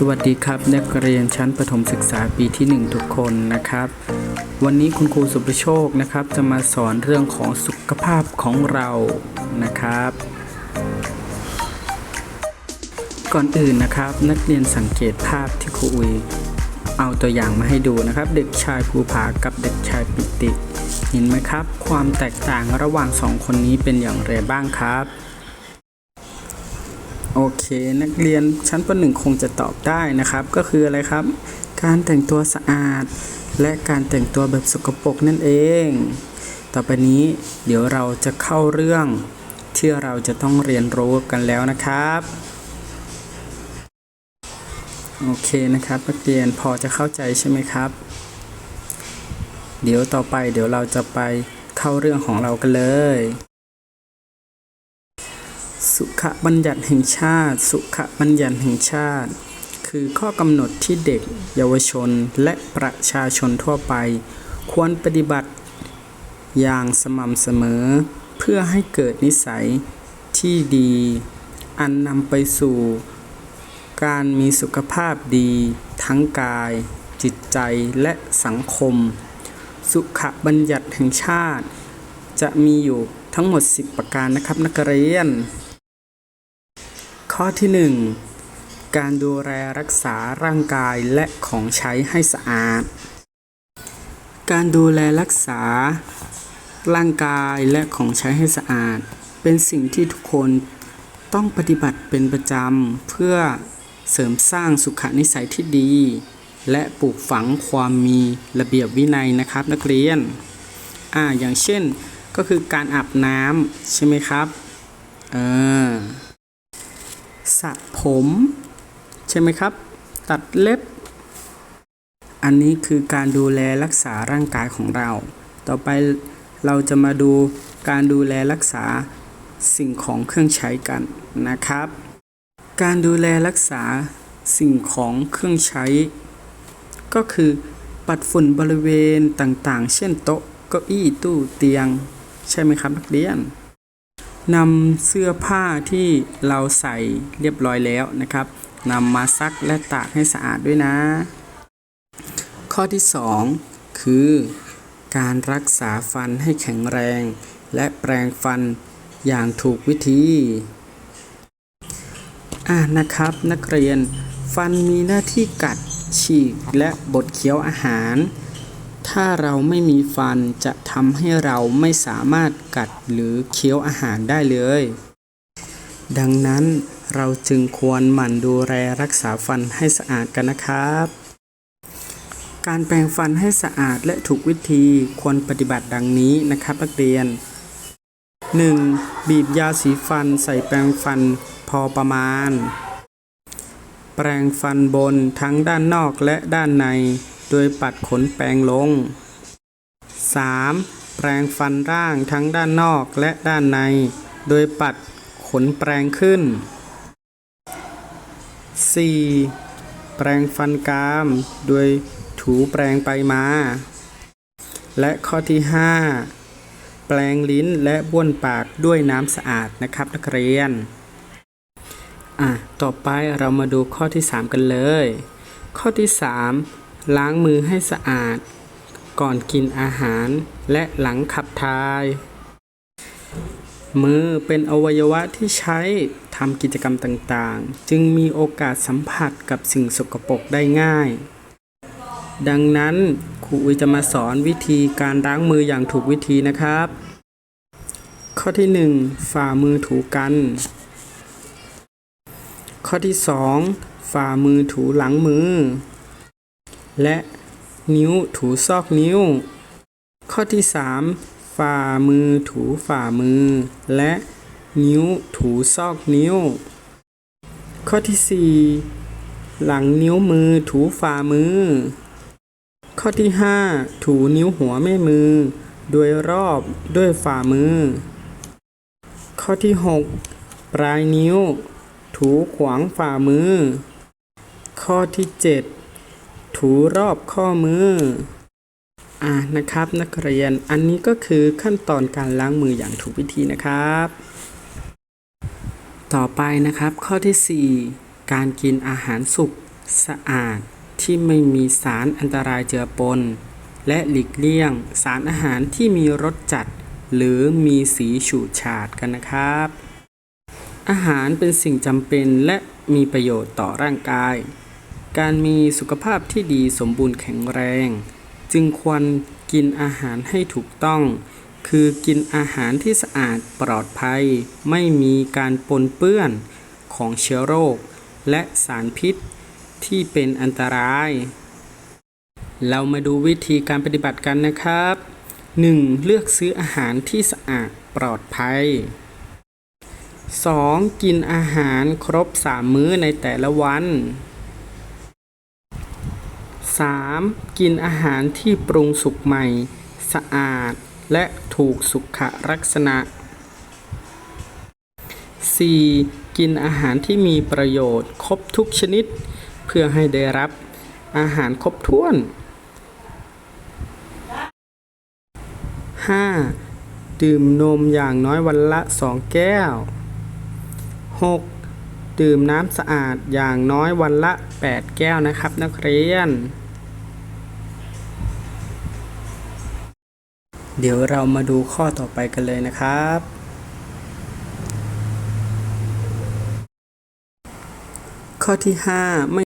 สวัสดีครับ นักเรียนชั้นประถมศึกษาปีที่ 1 ทุกคนนะครับ วันนี้คุณครูสุประโชคนะครับ จะมาสอนเรื่องของสุขภาพของเรานะครับ ก่อนอื่นนะครับ นักเรียนสังเกตภาพที่ครูอุยเอาตัวอย่างมาให้ดูนะครับ เด็กชายภูผากับเด็กชายปิติ เห็นไหมครับ ความแตกต่างระหว่างสองคนนี้เป็นอย่างไรบ้างครับ โอเค นักเรียนชั้นประหนึ่งคงจะตอบได้นะครับ ก็คืออะไรครับ การแต่งตัวสะอาด และการแต่งตัวแบบสกปรกนั่นเอง ต่อไปนี้เดี๋ยวเราจะเข้าเรื่องที่เราจะต้องเรียนรู้กันแล้วนะครับ โอเคนะครับนักเรียนพอจะเข้าใจใช่ไหมครับ เดี๋ยวต่อไปเดี๋ยวเราจะไปเข้าเรื่องของเรากันเลย สุขบัญญัติแห่งชาติ สุขบัญญัติแห่งชาติ คือข้อกำหนดที่เด็ก เยาวชนและประชาชนทั่วไป ควรปฏิบัติอย่างสม่ำเสมอ เพื่อให้เกิดนิสัยที่ดี อันนำไปสู่ การมีสุขภาพดี ทั้งกาย จิตใจและสังคม สุขบัญญัติแห่งชาติ จะมีอยู่ทั้งหมด 10 ประการนะครับนักเรียน ข้อที่ 1 การดูแลรักษาร่างกายและของใช้ให้สะอาด การดูแลรักษา ร่างกายและของใช้ให้สะอาด เป็นสิ่งที่ทุกคนต้องปฏิบัติเป็นประจำ เพื่อเสริมสร้างสุขนิสัยที่ดี และปลูกฝังความมีระเบียบวินัยนะครับนักเรียน อ่าอย่างเช่นก็คือการอาบน้ำใช่ไหมครับ เออ สระผม ใช่ไหมครับ ตัดเล็บ อันนี้คือการดูแลรักษาร่างกายของเรา ต่อไปเราจะมาดูการดูแลรักษาสิ่งของเครื่องใช้กันนะครับ การดูแลรักษาสิ่งของเครื่องใช้ ก็คือปัดฝุ่นบริเวณต่างๆ เช่นโต๊ะเก้าอี้ตู้เตียง ใช่ไหมครับนักเรียน นำเสื้อผ้าที่เราใส่เรียบร้อยแล้วนะครับนำมาซักและตากให้สะอาดด้วยนะ ข้อที่ 2 คือ การรักษาฟันให้แข็งแรง และแปรงฟันอย่างถูกวิธีอ่านะครับนักเรียนฟันมีหน้าที่กัดฉีกและบดเคี้ยวอาหาร ถ้าเราไม่มีฟันจะทำให้เราไม่สามารถกัดหรือเคี้ยวอาหารได้เลย ดังนั้นเราจึงควรหมั่นดูแลรักษาฟันให้สะอาดกันนะครับ การแปรงฟันให้สะอาดและถูกวิธีควรปฏิบัติดังนี้นะครับนักเรียน 1. บีบยาสีฟันใส่แปรงฟันพอประมาณ แปรงฟันบนทั้งด้านนอกและด้านใน โดยปัดขนแปรงลง 3. แปรงฟันร่างทั้งด้านนอกและด้านใน โดยปัดขนแปรงขึ้น 4. แปรงฟันกราม โดยถูแปรงไปมา และข้อที่ 5 แปรงลิ้นและบ้วนปากด้วยน้ำสะอาดนะครับนักเรียน อะ ต่อไปเรามาดูข้อที่ 3 กันเลย ข้อที่ 3 ล้างมือให้สะอาด ก่อนกินอาหารและหลังขับถ่าย มือเป็นอวัยวะที่ใช้ทำกิจกรรมต่างๆ จึงมีโอกาสสัมผัสกับสิ่งสกปรกได้ง่าย ดังนั้นครูอุยจะมาสอนวิธีการล้างมืออย่างถูกวิธีนะครับ ข้อที่ 1 ฝ่ามือถูกัน ข้อที่ 2 ฝ่ามือถูหลังมือ และนิ้วถูซอกนิ้ว ข้อที่ 3 ฝ่ามือถูฝ่ามือ และนิ้วถูซอกนิ้ว ข้อที่ 4 หลังนิ้วมือถูฝ่ามือ ข้อที่ 5 ถูนิ้วหัวแม่มือ โดยรอบด้วยฝ่ามือ ข้อที่ 6 ปลายนิ้ว ถูขวางฝ่ามือ ข้อที่ 7 ถูรอบข้อมืออ่านะครับ นักเรียนอันนี้ก็คือขั้นตอนการล้างมืออย่างถูกวิธีนะครับ ต่อไปนะครับ ข้อที่ 4 การกินอาหารสุกสะอาดที่ไม่มีสารอันตรายเจือปน และหลีกเลี่ยง สารอาหารที่มีรสจัด หรือมีสีฉูดฉาดกันนะครับ อาหารเป็นสิ่งจำเป็นและมีประโยชน์ต่อร่างกาย การมีสุขภาพที่ดีสมบูรณ์แข็งแรง จึงควรกินอาหารให้ถูกต้อง คือกินอาหารที่สะอาดปลอดภัย ไม่มีการปนเปื้อนของเชื้อโรค และสารพิษที่เป็นอันตราย เรามาดูวิธีการปฏิบัติกันนะครับ 1. เลือกซื้ออาหารที่สะอาดปลอดภัย 2. กินอาหารครบ 3 มื้อในแต่ละวัน 3. กินอาหารที่ปรุงสุกใหม่ สะอาด และถูกสุขลักษณะ 4. กินอาหารที่มีประโยชน์ครบทุกชนิด เพื่อให้ได้รับอาหารครบถ้วน 5. ดื่มนมอย่างน้อยวันละ 2 แก้ว 6. ดื่มน้ำสะอาดอย่างน้อยวันละ 8 แก้วนะครับนักเรียน เดี๋ยวเรามาดูข้อต่อไปกันเลยนะครับ ข้อที่ 5 ไม่